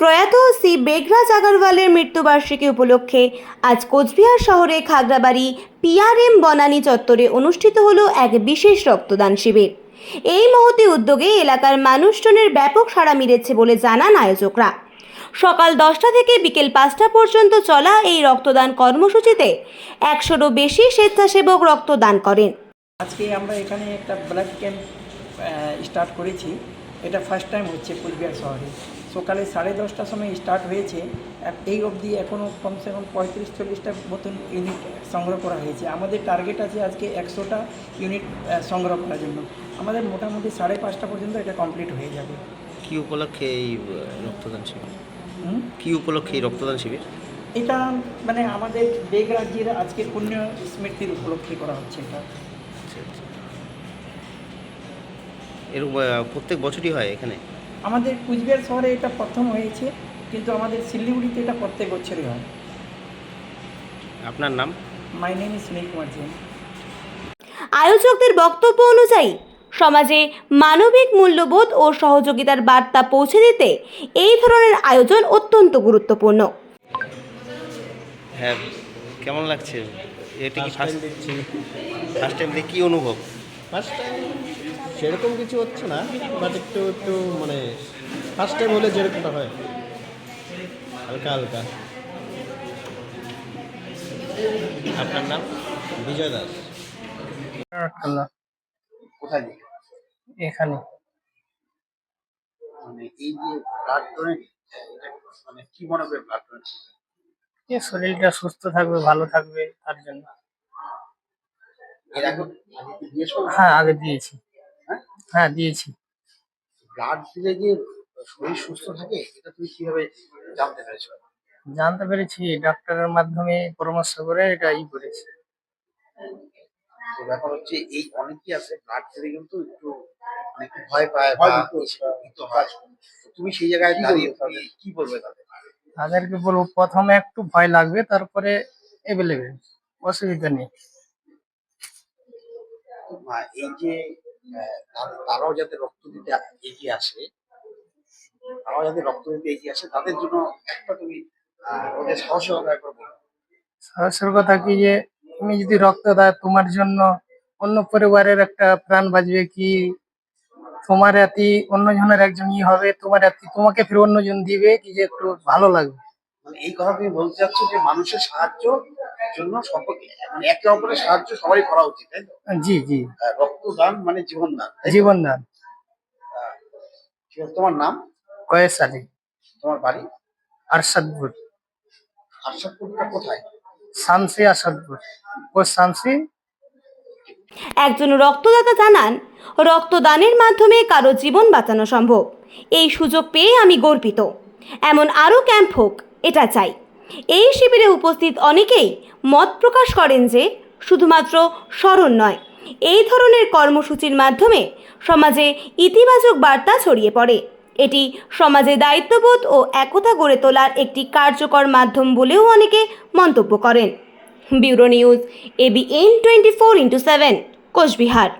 প্রয়াত শ্রী বেগরাজ আগরওয়ালের মৃত্যুবার্ষিকী উপলক্ষে আজ কোচবিহার শহরে খাগড়াবাড়ি পিআরএম বনানী চত্বরে অনুষ্ঠিত হলো এক বিশেষ রক্তদান শিবির। এই মহতি উদ্যোগে এলাকার মানুষজনের ব্যাপক সাড়া মিলেছে বলে জানান আয়োজকরা। সকাল দশটা থেকে বিকেল পাঁচটা পর্যন্ত চলা এই রক্তদান কর্মসূচিতে একশোরও বেশি স্বেচ্ছাসেবক রক্তদান করেন। আজকে আমরা এখানে একটা ব্লাড ক্যাম্প স্টার্ট করেছি। এটা ফার্স্ট টাইম হচ্ছে কুচবিহার শহরে। সকালে সাড়ে দশটার সময় স্টার্ট হয়েছে। এই অবধি এখনও কমসে কম পঁয়ত্রিশ চল্লিশটা মতন ইউনিট সংগ্রহ করা হয়েছে। আমাদের টার্গেট আছে আজকে একশোটা ইউনিট সংগ্রহ করার জন্য। আমাদের মোটামুটি সাড়ে পাঁচটা পর্যন্ত এটা কমপ্লিট হয়ে যাবে। কি উপলক্ষে এই রক্তদান শিবির? কি উপলক্ষে এই রক্তদান শিবির? এটা মানে আমাদের বেগ রাজ্যের আজকে পুণ্য স্মৃতির উপলক্ষে করা হচ্ছে এটা। এরকম আহ, প্রত্যেক বছরই হয় এখানে? আমাদের কুচবিহার শহরে এটা প্রথম হয়েছে কিন্তু আমাদের শিলিগুড়িতে এটা প্রত্যেক বছরই হয়। আপনার নাম? My name is Sunil Kumar Jain আয়োজকদের বক্তব্য অনুযায়ী সমাজে মানবিক মূল্যবোধ ও সহযোগিতার বার্তা পৌঁছে দিতে এই ধরনের আয়োজন অত্যন্ত গুরুত্বপূর্ণ। হ্যাঁ কেমন লাগছে? এটা কি ফার্স্ট ফার্স্ট টাইম দিয়ে কী অনুভব? ফার্স্ট টাইম সেরকম কিছু হচ্ছে না বাট একটু একটু মানে ফার্স্ট টাইম হলে যেরকমটা হয়। হালকা হালকা। আপনার নাম? বিজয় দাস। কোথায় এখানে। মানে এই যে ব্লাড ডোনেট মানে কি মনে করে ব্লাড ডোনেট এ শরীরটা সুস্থ থাকবে ভালো থাকবে তার জন্য। হ্যাঁ আগে দিয়েছি। হ্যাঁ? দিয়েছি। ব্লাড দিলে যে শরীর সুস্থ থাকে এটা তুমি কীভাবে জানতে পেরেছ? জানতে পেরেছি ডাক্তারের মাধ্যমে পরামর্শ করে এটা ই করেছি। তো ব্যাপার হচ্ছে এই অনেকেই আছে ব্লাড দিলে কিন্তু একটু একটু ভয় পায় বা ভীত হয়। তুমি সেই জায়গায় দাঁড়িয়ে কি বলবে তাদের? তাদেরকে বলব প্রথমে একটু ভয় লাগবে তারপরে অ্যাভেলেবেল অসুবিধা নেই। এই যে তারাও যাতে রক্ত দিতে এগিয়ে আসে তারাও যাতে রক্ত দিতে এগিয়ে আসে তাদের জন্য একটা তুমি ওদের সাহসিকতা একবার বলো। সাহসের কথা কি যে তুমি যদি রক্ত দাও তোমার জন্য অন্য পরিবারের একটা প্রাণ বাঁচবে কি? তোমার এতি অন্যজনের একজন ই হবে তোমার এতি তোমাকে ফির অন্যজন দিবে কি যে একটু ভালো লাগবে? মানে এই কথা তুমি বলতে চাচ্ছ যে মানুষের সাহায্য জন্য সকলে মানে একে অপরের সাহায্য সবারই করা উচিত তাই তো? জি জি। রক্তদান মানে জীবনদান তাই তো? জীবন দান ঠিক আছে, তোমার নাম? কয়েস আলী। তোমার বাড়ি? আরশাদপুর। আশাপুরটা কোথায়? শামসি আসাদপুর ও শামসি একজন রক্তদাতা জানান রক্তদানের মাধ্যমে কারও জীবন বাঁচানো সম্ভব। এই সুযোগ পেয়ে আমি গর্বিত। এমন আরও ক্যাম্প হোক এটা চাই। এই শিবিরে উপস্থিত অনেকেই মত প্রকাশ করেন যে শুধুমাত্র স্মরণ নয়, এই ধরনের কর্মসূচির মাধ্যমে সমাজে ইতিবাচক বার্তা ছড়িয়ে পড়ে। এটি সমাজে দায়িত্ববোধ ও একতা গড়ে তোলার একটি কার্যকর মাধ্যম বলেও অনেকে মন্তব্য করেন। Bureau news ABN twenty four into seven, Coochbehar.